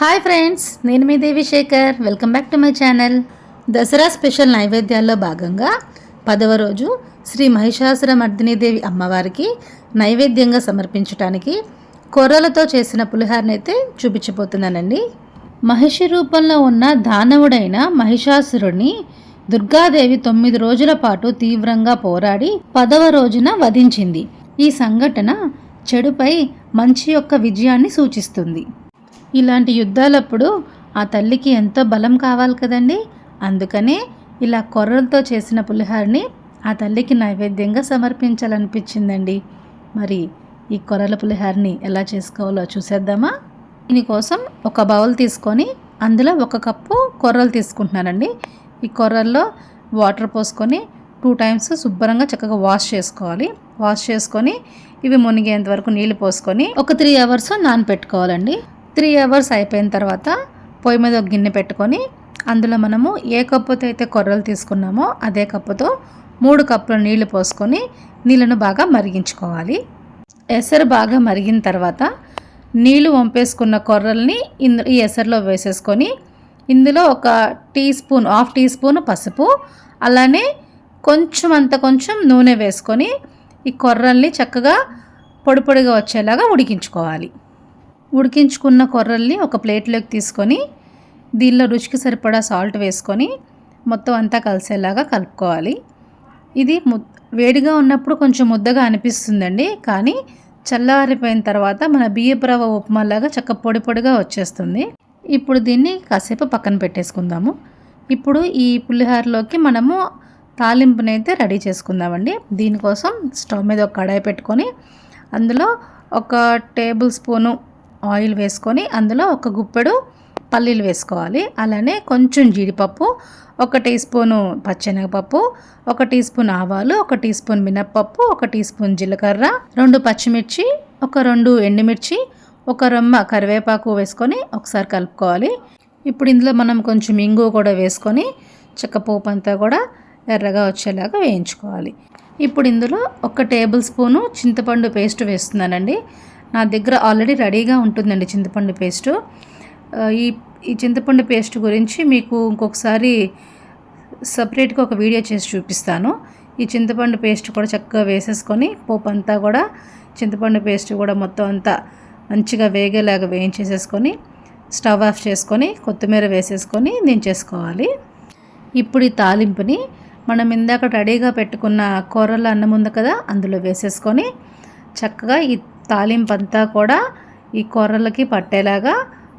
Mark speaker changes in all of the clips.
Speaker 1: Hi friends నేను మీ Devi Shekhar. Welcome back to my channel Dasara special నైవేద్యాల్లో భాగంగా పదవ రోజు శ్రీ మహిషాసుర మర్దినీదేవి అమ్మవారికి నైవేద్యంగా సమర్పించడానికి కొర్రలతో చేసిన పులిహారనైతే చూపించబోతున్నానండి. మహిషి రూపంలో ఉన్న దానవుడైన మహిషాసురుడిని దుర్గాదేవి తొమ్మిది రోజుల పాటు తీవ్రంగా పోరాడి పదవ రోజున వధించింది. ఈ సంఘటన చెడుపై మంచి యొక్క విజయాన్ని సూచిస్తుంది. ఇలాంటి యుద్ధాలప్పుడు ఆ తల్లికి ఎంతో బలం కావాలి కదండి. అందుకనే ఇలా కొర్రలతో చేసిన పులిహారని ఆ తల్లికి నైవేద్యంగా సమర్పించాలనిపించిందండి. మరి ఈ కొర్రల పులిహారని ఎలా చేసుకోవాలో చూసేద్దామా? దీనికోసం ఒక బౌల్ తీసుకొని అందులో ఒక కప్పు కొర్రలు తీసుకుంటున్నానండి. ఈ కొర్రల్లో వాటర్ పోసుకొని టూ టైమ్స్ శుభ్రంగా చక్కగా వాష్ చేసుకోవాలి. వాష్ చేసుకొని ఇవి మునిగేంత వరకు నీళ్ళు పోసుకొని ఒక త్రీ అవర్స్ నానపెట్టుకోవాలండి. త్రీ అవర్స్ అయిపోయిన తర్వాత పొయ్యి మీద ఒక గిన్నె పెట్టుకొని అందులో మనము ఏ కప్పుతో అయితే కొర్రలు తీసుకున్నామో అదే కప్పుతో మూడు కప్పుల నీళ్ళు పోసుకొని నీళ్ళను బాగా మరిగించుకోవాలి. ఎసరు బాగా మరిగిన తర్వాత నీళ్ళు వంపేసుకున్న కొర్రల్ని ఇందు ఈ ఎసరులో వేసేసుకొని ఇందులో ఒక teaspoon half teaspoon పసుపు అలానే కొంచెం అంత కొంచెం నూనె వేసుకొని ఈ కొర్రల్ని చక్కగా పొడి పొడిగా వచ్చేలాగా ఉడికించుకోవాలి. ఉడికించుకున్న కొర్రల్ని ఒక ప్లేట్లోకి తీసుకొని దీనిలో రుచికి సరిపడా సాల్ట్ వేసుకొని మొత్తం అంతా కలిసేలాగా కలుపుకోవాలి. ఇది ము వేడిగా ఉన్నప్పుడు కొంచెం ముద్దగా అనిపిస్తుందండి కానీ చల్లారిపోయిన తర్వాత మన బియ్యపు రవ్వ ఉప్మాలాగా చక్క పొడి పొడిగా వచ్చేస్తుంది. ఇప్పుడు దీన్ని కాసేపు పక్కన పెట్టేసుకుందాము. ఇప్పుడు ఈ పులిహోరలోకి మనము తాలింపునైతే రెడీ చేసుకుందామండి. దీనికోసం స్టవ్ మీద ఒక కడాయి పెట్టుకొని అందులో ఒక టేబుల్ స్పూను ఆయిల్ వేసుకొని అందులో ఒక గుప్పెడు పల్లీలు వేసుకోవాలి. అలానే కొంచెం జీడిపప్పు ఒక టీ స్పూను పచ్చెనగపప్పు ఒక టీ స్పూన్ ఆవాలు ఒక టీ స్పూన్ మినప్పప్పు ఒక టీ స్పూన్ జీలకర్ర రెండు పచ్చిమిర్చి ఒక రెండు ఎండుమిర్చి ఒక రొమ్మ కరివేపాకు వేసుకొని ఒకసారి కలుపుకోవాలి. ఇప్పుడు ఇందులో మనం కొంచెం ఇంగు కూడా వేసుకొని చెక్కపోపు అంతా కూడా ఎర్రగా వచ్చేలాగా వేయించుకోవాలి. ఇప్పుడు ఇందులో ఒక టేబుల్ స్పూను చింతపండు పేస్ట్ వేస్తున్నానండి. నా దగ్గర ఆల్రెడీ రెడీగా ఉంటుందండి చింతపండు పేస్టు. ఈ ఈ చింతపండు పేస్ట్ గురించి మీకు ఇంకొకసారి సపరేట్గా ఒక వీడియో చేసి చూపిస్తాను. ఈ చింతపండు పేస్ట్ కూడా చక్కగా వేసేసుకొని పోపు అంతా కూడా చింతపండు పేస్ట్ కూడా మొత్తం అంతా మంచిగా వేగేలాగా వేయించేసేసుకొని స్టవ్ ఆఫ్ చేసుకొని కొత్తిమీర వేసేసుకొని నేను చేసుకోవాలి. ఇప్పుడు ఈ తాలింపుని మనం ఇందాక రెడీగా పెట్టుకున్న కూరల అన్నం ఉంది కదా అందులో వేసేసుకొని చక్కగా ఈ తాలింపు అంతా కూడా ఈ కూరలకి పట్టేలాగా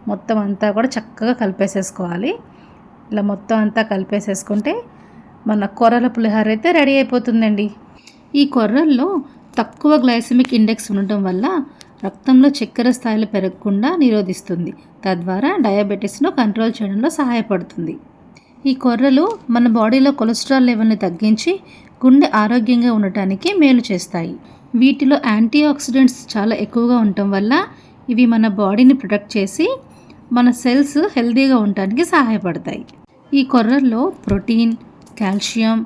Speaker 1: మొత్తం అంతా కూడా చక్కగా కలిపేసేసుకోవాలి. ఇలా మొత్తం అంతా కలిపేసేసుకుంటే మన కొర్రల పులిహార అయితే రెడీ అయిపోతుందండి. ఈ కొర్రల్లో తక్కువ గ్లైసమిక్ ఇండెక్స్ ఉండటం వల్ల రక్తంలో చక్కెర స్థాయిలు పెరగకుండా నిరోధిస్తుంది. తద్వారా డయాబెటీస్ను కంట్రోల్ చేయడంలో సహాయపడుతుంది. ఈ కొర్రలు మన బాడీలో కొలెస్ట్రాల్ లెవెల్ని తగ్గించి గుండె ఆరోగ్యంగా ఉండటానికి మేలు చేస్తాయి. వీటిలో యాంటీ ఆక్సిడెంట్స్ చాలా ఎక్కువగా ఉండటం వల్ల ఇవి మన బాడీని ప్రొటెక్ట్ చేసి మన సెల్స్ హెల్తీగా ఉండటానికి సహాయపడతాయి. ఈ కొర్రల్లో protein calcium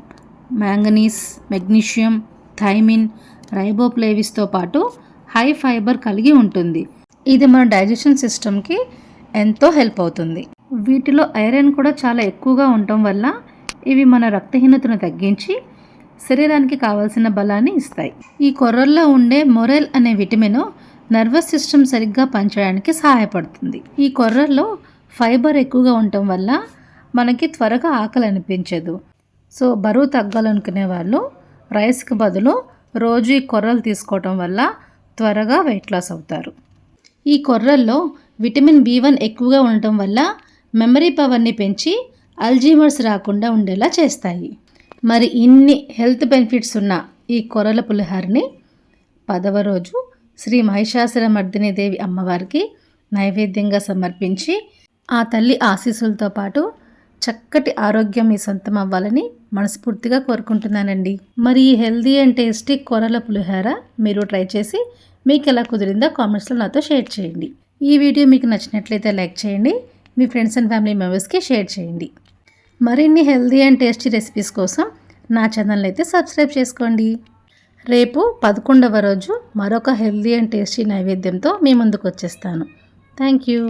Speaker 1: manganese magnesium thiamine రైబోప్లేవిస్తో పాటు హై ఫైబర్ కలిగి ఉంటుంది. ఇది మన డైజెషన్ సిస్టమ్కి ఎంతో హెల్ప్ అవుతుంది. వీటిలో ఐరన్ కూడా చాలా ఎక్కువగా ఉండటం వల్ల ఇవి మన రక్తహీనతను తగ్గించి శరీరానికి కావాల్సిన బలాన్ని ఇస్తాయి. ఈ కొర్రల్లో ఉండే మొరెల్ అనే విటమిన్ నర్వస్ సిస్టమ్ సరిగ్గా పనిచేయడానికి సహాయపడుతుంది. ఈ కొర్రల్లో ఫైబర్ ఎక్కువగా ఉండటం వల్ల మనకి త్వరగా ఆకలి అనిపించదు. సో బరువు తగ్గాలనుకునే వాళ్ళు రైస్కి బదులు రోజు ఈ కొర్రలు తీసుకోవటం వల్ల త్వరగా వెయిట్ లాస్ అవుతారు. ఈ కొర్రల్లో విటమిన్ బి వన్ ఎక్కువగా ఉండటం వల్ల మెమరీ పవర్ని పెంచి అల్జీమర్స్ రాకుండా ఉండేలా చేస్తాయి. మరి ఇన్ని హెల్త్ బెనిఫిట్స్ ఉన్న ఈ కొరల పులిహారని పదవ రోజు శ్రీ మహిషాసుర మర్దిని దేవి అమ్మవారికి నైవేద్యంగా సమర్పించి ఆ తల్లి ఆశీస్సులతో పాటు చక్కటి ఆరోగ్యం మీ సొంతం అవ్వాలని మనస్ఫూర్తిగా కోరుకుంటున్నానండి. మరి ఈ హెల్దీ అండ్ టేస్టీ కొరల పులిహార మీరు ట్రై చేసి మీకు ఎలా కుదిరిందో కామెంట్స్లో నాతో షేర్ చేయండి. ఈ వీడియో మీకు నచ్చినట్లయితే లైక్ చేయండి. మీ ఫ్రెండ్స్ అండ్ ఫ్యామిలీ మెంబర్స్కి షేర్ చేయండి. మరిన్ని హెల్దీ అండ్ టేస్టీ రెసిపీస్ కోసం నా ఛానల్ అయితే సబ్స్క్రైబ్ చేసుకోండి. రేపు పదకొండవ రోజు మరొక హెల్దీ అండ్ టేస్టీ నైవేద్యంతో మీ ముందుకు వచ్చేస్తాను. Thank you.